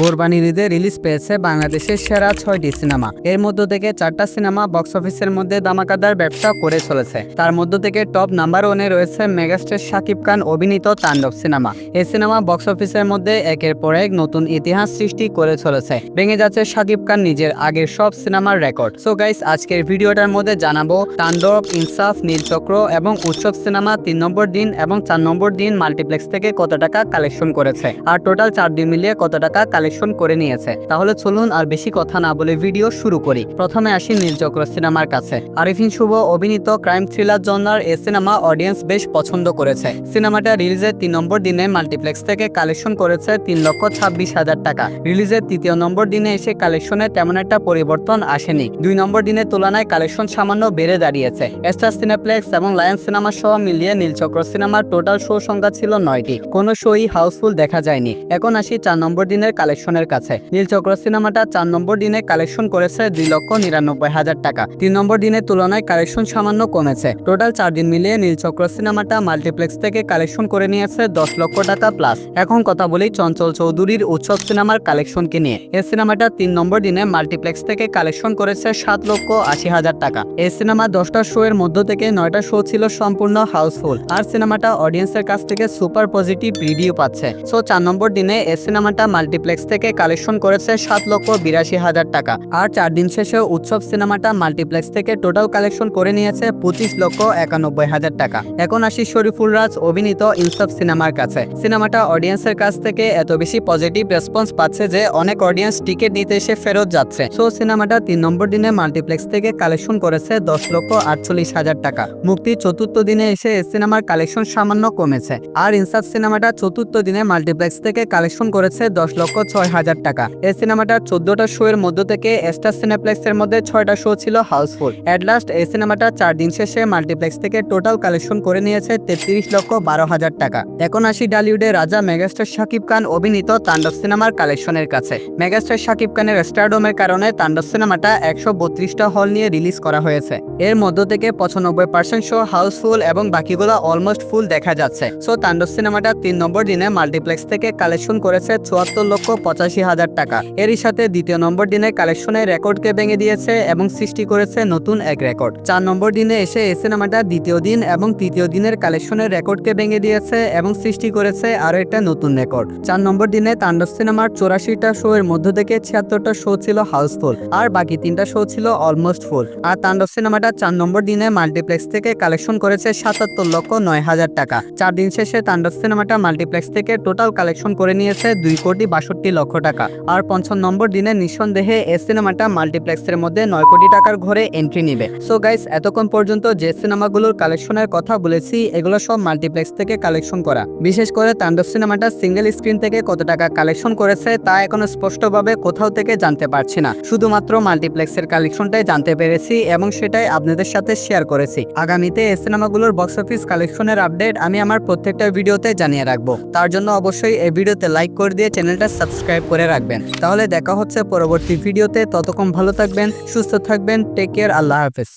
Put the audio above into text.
কোরবানির ঈদে রিলিজ পেয়েছে বাংলাদেশের সেরা ছয়টি সিনেমা। এর মধ্য থেকে চারটা সিনেমা বক্স অফিসের মধ্যে দামাকাদার ব্যবসা করে চলেছে। তার মধ্য থেকে টপ নাম্বার ওয়ানে রয়েছে মেগাস্টার শাকিব খান অভিনীত তাণ্ডব সিনেমা। এই সিনেমা বক্স অফিসের মধ্যে একের পর এক নতুন ইতিহাস সৃষ্টি করে চলেছে। ভেঙে যাচ্ছে শাকিব খান নিজের আগের সব সিনেমার রেকর্ড। সো গাইস আজকের ভিডিওটার মধ্যে জানাব তাণ্ডব, ইনসাফ নীলচক্র এবং উৎসব সিনেমা তিন নম্বর দিন এবং চার নম্বর দিন মাল্টিপ্লেক্স থেকে কত টাকা কালেকশন করেছে। আর টোটাল চার দিন মিলিয়ে কত টাকা কালেকশন করে নিয়েছে। তাহলে চলুন আর বেশি কথা না বলে ভিডিও শুরু করি। প্রথমে আসি নীলচক্র সিনেমার কাছে। আরিফিন শুভ অভিনীত ক্রাইম থ্রিলার জনার এই সিনেমা অডিয়েন্স বেশ পছন্দ করেছে। সিনেমাটা রিলিজের তিন নম্বর দিনে মাল্টিপ্লেক্স থেকে কালেকশন করেছে তিন লক্ষ ছাব্বিশ হাজার টাকা। রিলিজের তৃতীয় নম্বর দিনে এসে কালেকশনে তেমন একটা পরিবর্তন আসেনি। দুই নম্বর দিনের তুলনায় কালেকশন সামান্য বেড়ে দাঁড়িয়েছে। স্টার সিনেপ্লেক্স এবং লায়ন সিনেমা সহ মিলিয়ে নীলচক্র সিনেমার টোটাল শো সংখ্যা ছিল নয়টি। কোনো শোই হাউসফুল দেখা যায়নি। এখন আসি চার নম্বর দিনের কালেকশনের কাছে। নীলচক্র সিনেমাটা চার নম্বর দিনে কালেকশন করেছে দুই লক্ষ নিরানব্বই হাজার টাকা। তিন নম্বর দিনের তুলনায় কালেকশন সামান্য কমেছে। টোটাল চার দিন মিলিয়ে নীলচক্র সিনেমাটা মাল্টিপ্লেক্স থেকে কালেকশন করে নিয়েছে দশ লক্ষ টাকা প্লাস। এখন কথা বলি চঞ্চল চৌধুরীর উৎসব সিনেমার কালেকশনকে নিয়ে। এই সিনেমাটা তিন নম্বর দিনে মাল্টিপ্লেক্স থেকে কালেকশন করেছে সাত লক্ষ আশি হাজার টাকা। এই সিনেমা দশটা শো এর মধ্য থেকে নয়টা শো ছিল সম্পূর্ণ হাউসফুল। আর সিনেমাটা অডিয়েন্সের কাছ থেকে সুপার পজিটিভ রিভিউ পাচ্ছে। সো চার নম্বর দিনে এই সিনেমাটা মাল্টিপ্লেক্স থেকে কালেকশন করেছে সাত লক্ষ বিরাশি হাজার টাকা। আর চার দিন শেষে উৎসব সিনেমাটা মাল্টিপ্লেক্স থেকে টোটাল কালেকশন করে নিয়েছে পঁচিশ লক্ষ একানব্বই হাজার টাকা। এখন আসি শরীফুল রাজ অভিনীত ইনসাফ সিনেমার কাছে। সিনেমাটা অডিয়েন্সের কাছ থেকে এত বেশি পজিটিভ রেসপন্স পাচ্ছে যে অনেক অডিয়েন্স টিকিট নিতে এসে ফেরত যাচ্ছে। সো সিনেমাটা তিন নম্বর দিনে মাল্টিপ্লেক্স থেকে কালেকশন করেছে দশ লক্ষ আটচল্লিশ হাজার টাকা। মুক্তি চতুর্থ দিনে এসে এই সিনেমার কালেকশন সামান্য কমেছে। আর ইনসাফ সিনেমাটা চতুর্থ দিনে মাল্টিপ্লেক্স থেকে কালেকশন করেছে দশ লক্ষ ছয় হাজার টাকা। এই সিনেমাটার চোদ্দটা শো এর মধ্য থেকে এস্টার সিনেপ্লেক্স এর মধ্যে ছয়টা শো ছিল হাউসফুল এট লাস্ট এই সিনেমাটা চার দিন শেষে মাল্টিপ্লেক্স থেকে টোটাল কালেকশন করে নিয়েছে তেত্রিশ লক্ষ বারো হাজার টাকা। এখন আসি ডালিউডের রাজা মেগাস্টার শাকিব খান অভিনীত তাণ্ডব সিনেমার কালেকশনের কাছে। মেগাস্টার শাকিব খানের স্টারডোমের কারণে তাণ্ডব সিনেমাটা একশো বত্রিশটা হল নিয়ে রিলিজ করা হয়েছে। এর মধ্য থেকে পঁচানব্বই পার্সেন্ট শো হাউসফুল এবং বাকিগুলো অলমোস্ট ফুল দেখা যাচ্ছে। সো তাণ্ডব সিনেমাটা তিন নম্বর দিনে মাল্টিপ্লেক্স থেকে কালেকশন করেছে চুয়াত্তর লক্ষ পঁচাশি হাজার টাকা। এরই সাথে দ্বিতীয় নম্বর দিনে কালেকশনের রেকর্ডকে ভেঙে দিয়েছে এবং সৃষ্টি করেছে নতুন এক রেকর্ড। চার নম্বর দিনে এসে এই সিনেমাটা দ্বিতীয় দিন এবং তৃতীয় দিনের কালেকশনের রেকর্ডকে ভেঙে দিয়েছে এবং সৃষ্টি করেছে আরও একটা নতুন রেকর্ড। চার নম্বর দিনে তাণ্ডব সিনেমার চৌরাশিটা শো এর মধ্য থেকে ছিয়াত্তরটা শো ছিল হাউসফুল আর বাকি তিনটা শো ছিল অলমোস্ট ফুল। আর তাণ্ডব সিনেমাটা চার নম্বর দিনে মাল্টিপ্লেক্স থেকে কালেকশন করেছে সাতাত্তর লক্ষ নয় হাজার টাকা। চার দিন শেষে তাণ্ডব সিনেমাটা মাল্টিপ্লেক্স থেকে টোটাল কালেকশন করে নিয়েছে দুই কোটি বাষট্টি লক্ষ টাকা। আর পঞ্চম নম্বর দিনে নিঃসন্দেহে এই সিনেমাটা মাল্টিপ্লেক্সের মধ্যে নয় কোটি টাকার ঘরে এন্ট্রি নিবে। সো গাইস এতক্ষণ পর্যন্ত যে সিনেমাগুলোর কালেকশনের কথা বলেছি, এগুলো সব মাল্টিপ্লেক্স থেকে কালেকশন করা। বিশেষ করে তাণ্ডব সিনেমাটা সিঙ্গেল স্ক্রিন থেকে কত টাকা কালেকশন করেছে, তা এখনও স্পষ্টভাবে কোথাও থেকে জানতে পারছি না। শুধুমাত্র মাল্টিপ্লেক্সের কালেকশনটাই জানতে পেরেছি এবং সেটাই আপনাদের সাথে শেয়ার করেছি। আগামীতে এই সিনেমাগুলোর বক্স অফিস কালেকশনের আপডেট আমি আমার প্রত্যেকটা ভিডিওতে জানিয়ে রাখব। তার জন্য অবশ্যই এই ভিডিওতে লাইক করে দিয়ে চ্যানেলটা সাবস্ক্রাইব করে রাখবেন। তাহলে দেখা হচ্ছে পরবর্তী ভিডিওতে। ততক্ষণ ভালো থাকবেন, সুস্থ থাকবেন। টেক কেয়ার আল্লাহ হাফেজ।